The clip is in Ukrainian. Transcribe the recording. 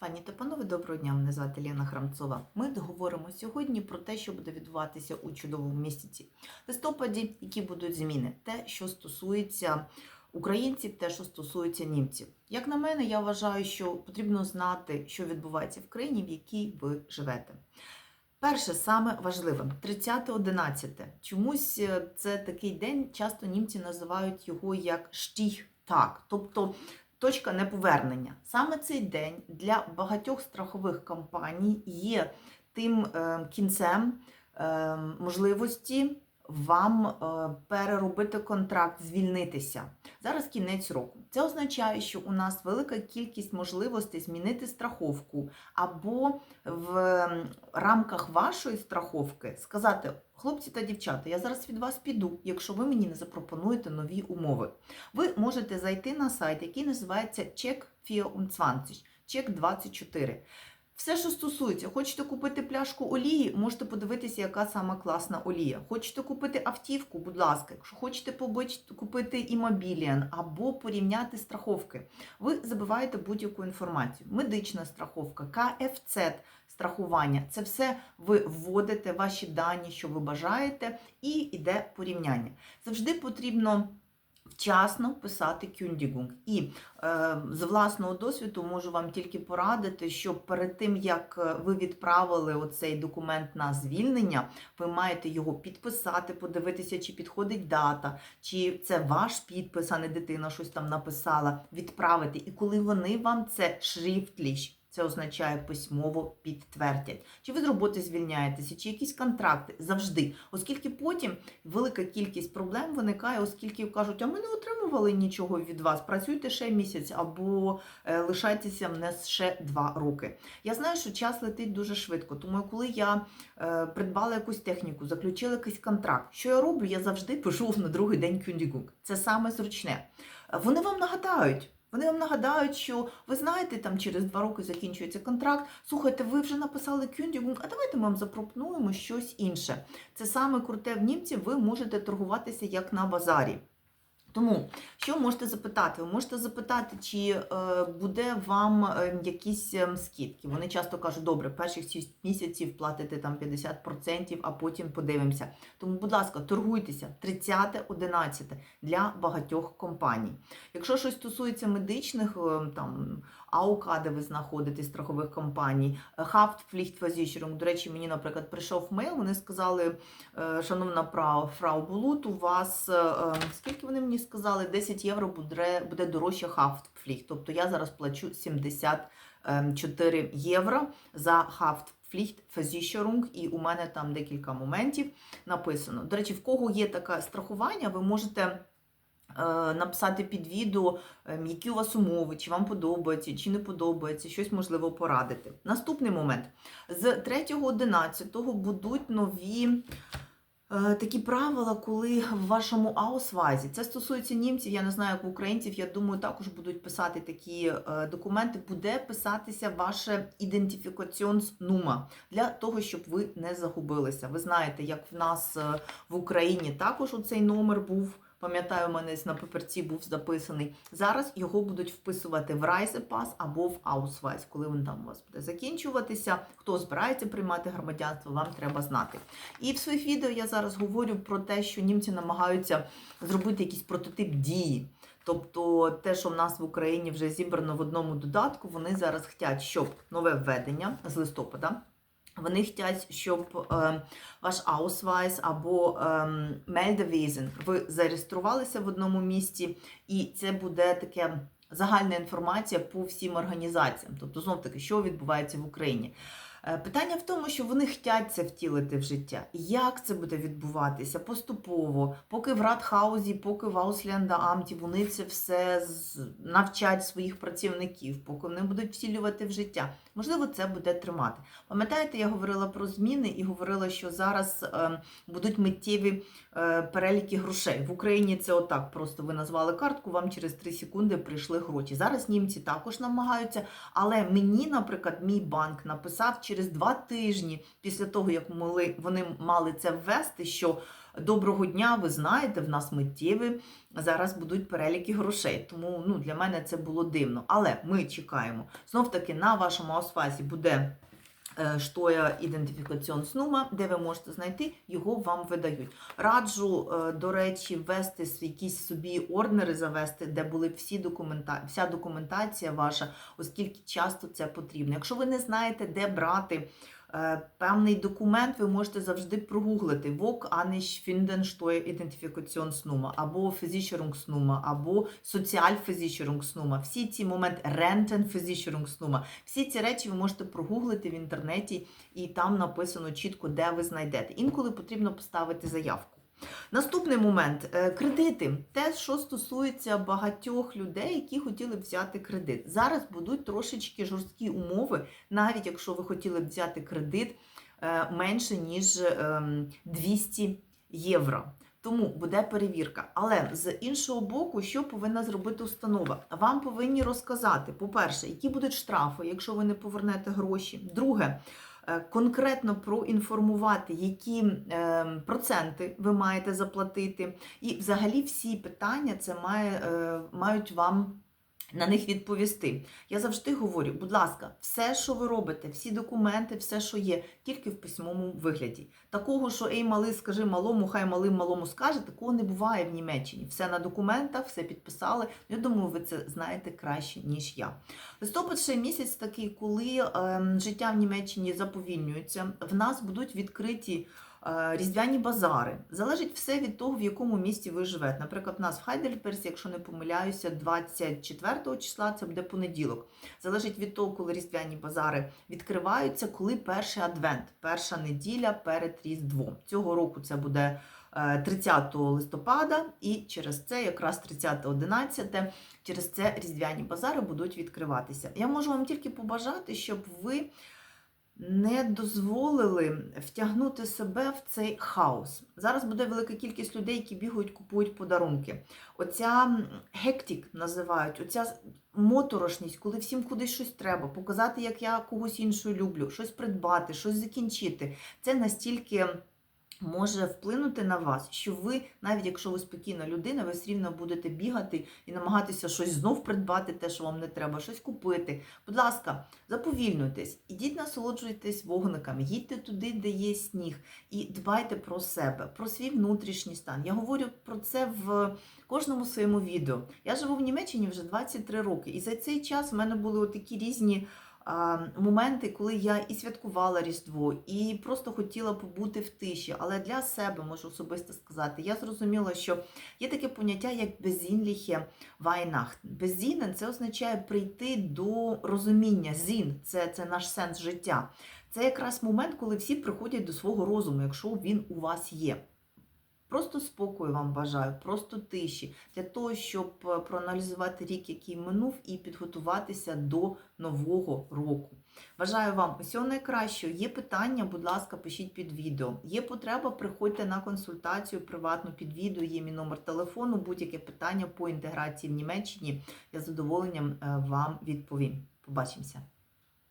Пані та панове, доброго дня. Мене звати Лена Храмцова. Ми говоримо сьогодні про те, що буде відбуватися у чудовому місяці листопаді, які будуть зміни, те, що стосується українців, те, що стосується німців. Як на мене, я вважаю, що потрібно знати, що відбувається в країні, в якій ви живете. Перше, саме важливе 30.11. Чомусь е, це такий день, часто німці називають його як штіх-так, тобто точка неповернення. Саме цей день для багатьох страхових компаній є тим е, кінцем е, можливості вам е, переробити контракт, звільнитися. Зараз кінець року. Це означає, що у нас велика кількість можливостей змінити страховку або в рамках вашої страховки сказати. Хлопці та дівчата, я зараз від вас піду, якщо ви мені не запропонуєте нові умови. Ви можете зайти на сайт, який називається Check 24, Check 24. Все, що стосується, хочете купити пляшку олії, можете подивитися, яка сама класна олія. Хочете купити автівку, будь ласка, якщо хочете купити імобіліан або порівняти страховки, ви забиваєте будь-яку інформацію. Медична страховка, КФЦ страхування це все ви вводите ваші дані, що ви бажаєте, і йде порівняння. Завжди потрібно. Вчасно писати кюндігунг. І е, з власного досвіду можу вам тільки порадити, що перед тим як е, ви відправили оцей документ на звільнення, ви маєте його підписати, подивитися, чи підходить дата, чи це ваш підпис, а не дитина щось там написала, відправити. І коли вони вам це шрифтліш, це означає письмово підтвердять. Чи ви з роботи звільняєтеся, чи якісь контракти завжди, оскільки потім велика кількість проблем виникає, оскільки кажуть, а ми не отримували нічого від вас. Працюйте ще місяць або е, лишайтеся в нас ще два роки. Я знаю, що час летить дуже швидко, тому коли я е, придбала якусь техніку, заключила якийсь контракт, що я роблю? Я завжди пишу на другий день кюндігунг. Це саме зручне. Вони вам нагадають. Вони вам нагадають, що ви знаєте, там через два роки закінчується контракт. Слухайте, ви вже написали кюндігунг, а давайте ми вам запропонуємо щось інше. Це саме круте в німці, ви можете торгуватися як на базарі. Тому що можете запитати? Ви можете запитати, чи е, буде вам е, якісь е, скидки. Вони часто кажуть, добре, перших 6 місяців платите там 50%, а потім подивимося. Тому, будь ласка, торгуйтеся 30-11 для багатьох компаній. Якщо щось стосується медичних е, там АОК, де ви знаходитесь, страхових компаній, Haftpflichtversicherung, до речі, мені, наприклад, прийшов мейл, вони сказали, шановна фрау, Булут, у вас, скільки вони мені сказали, 10 євро буде, буде дорожче Haftpflicht. Тобто я зараз плачу 74 євро за Haftpflichtversicherung, і у мене там декілька моментів написано. До речі, в кого є таке страхування, ви можете е, написати під відео, ем, які у вас умови, чи вам подобається, чи не подобається, щось можливо порадити. Наступний момент. З 3.11 будуть нові. Е, Такі правила, коли в вашому аусвазі, це стосується німців, я не знаю, як українців, я думаю, також будуть писати такі е, документи, буде писатися ваше ідентифікаціонс-нума для того, щоб ви не загубилися. Ви знаєте, як в нас е, в Україні також у цей номер був. Пам'ятаю, у мене на паперці був записаний. Зараз його будуть вписувати в Райзепас або в Аусвайс, коли він там у вас буде закінчуватися. Хто збирається приймати громадянство, вам треба знати. І в своїх відео я зараз говорю про те, що німці намагаються зробити якийсь прототип дії. Тобто те, що в нас в Україні вже зібрано в одному додатку, вони зараз хочуть, щоб нове введення з листопада. Вони хочуть, щоб е, ваш Ausweis або е, Meldewesen ви зареєструвалися в одному місці, і це буде таке загальна інформація по всім організаціям. Тобто, знов таки, що відбувається в Україні. Е, Питання в тому, що вони хочуть це втілити в життя. Як це буде відбуватися поступово, поки в Радхаузі, поки в Ауслянда Амті вони це все навчать своїх працівників, поки вони будуть втілювати в життя. Можливо, це буде тримати. Пам'ятаєте, я говорила про зміни і говорила, що зараз е, будуть миттєві е, переліки грошей. В Україні це отак. Просто ви назвали картку, вам через 3 секунди прийшли гроші. Зараз німці також намагаються, але мені, наприклад, мій банк написав через два тижні після того, як вони мали це ввести, що доброго дня, ви знаєте, в нас миттєві зараз будуть переліки грошей. Тому ну, для мене це було дивно. Але ми чекаємо. Знов таки на вашому асфальті буде. Е, Штоя ідентифікаціон снума, де ви можете знайти, його вам видають. Раджу, е, до речі, ввести якісь собі орднери завести, де були всі документа... вся документація ваша, оскільки часто це потрібно. Якщо ви не знаєте, де брати е, певний документ, ви можете завжди прогуглити «Вок Аніш ідентифікаціон снума» або «Фезічерунг або «Соціальфезічерунг Всі ці моменти «Рентенфезічерунг всі ці речі ви можете прогуглити в інтернеті, і там написано чітко, де ви знайдете. Інколи потрібно поставити заявку. Наступний момент е, кредити. Те, що стосується багатьох людей, які хотіли взяти кредит. Зараз будуть трошечки жорсткі умови, навіть якщо ви хотіли б взяти кредит е, менше, ніж ем, 200 євро. Тому буде перевірка. Але з іншого боку, що повинна зробити установа? Вам повинні розказати, по-перше, які будуть штрафи, якщо ви не повернете гроші. Друге, конкретно проінформувати, які е, проценти ви маєте заплатити. І взагалі всі питання це має, е, мають вам. На них відповісти. Я завжди говорю, будь ласка, все, що ви робите, всі документи, все, що є, тільки в письмовому вигляді. Такого, що ей, малий, скажи малому, хай малим малому скаже, такого не буває в Німеччині. Все на документах, все підписали. Я думаю, ви це знаєте краще, ніж я. Листопад ще місяць такий, коли е, життя в Німеччині заповільнюється. В нас будуть відкриті. Е, Різдвяні базари. Залежить все від того, в якому місті ви живете. Наприклад, у нас в Хайдельберзі, якщо не помиляюся, 24 числа це буде понеділок. Залежить від того, коли різдвяні базари відкриваються, коли перший адвент, перша неділя перед Різдвом. Цього року це буде е, 30 листопада, і через це, якраз 30-11, через це різдвяні базари будуть відкриватися. Я можу вам тільки побажати, щоб ви не дозволили втягнути себе в цей хаос. Зараз буде велика кількість людей, які бігають, купують подарунки. Оця гектік називають, оця моторошність, коли всім кудись щось треба, показати, як я когось іншого люблю, щось придбати, щось закінчити. Це настільки. Може вплинути на вас, що ви, навіть якщо ви спокійна людина, ви все рівно будете бігати і намагатися щось знов придбати, те, що вам не треба, щось купити. Будь ласка, заповільнуйтесь, ідіть насолоджуйтесь вогниками, їдьте туди, де є сніг, і дбайте про себе, про свій внутрішній стан. Я говорю про це в кожному своєму відео. Я живу в Німеччині вже 23 роки, і за цей час в мене були такі різні. Моменти, коли я і святкувала Різдво, і просто хотіла побути в тиші. Але для себе можу особисто сказати, я зрозуміла, що є таке поняття, як безінліхе Weihnachten. Безінен це означає прийти до розуміння. Зін це, це наш сенс життя. Це якраз момент, коли всі приходять до свого розуму, якщо він у вас є. Просто спокою вам бажаю, просто тиші, для того, щоб е, проаналізувати рік, який минув, і підготуватися до нового року. Бажаю вам усього найкращого. Є питання, будь ласка, пишіть під відео. Є потреба, приходьте на консультацію приватну під відео, є мій номер телефону, будь-яке питання по інтеграції в Німеччині. Я з задоволенням е, вам відповім. Побачимося!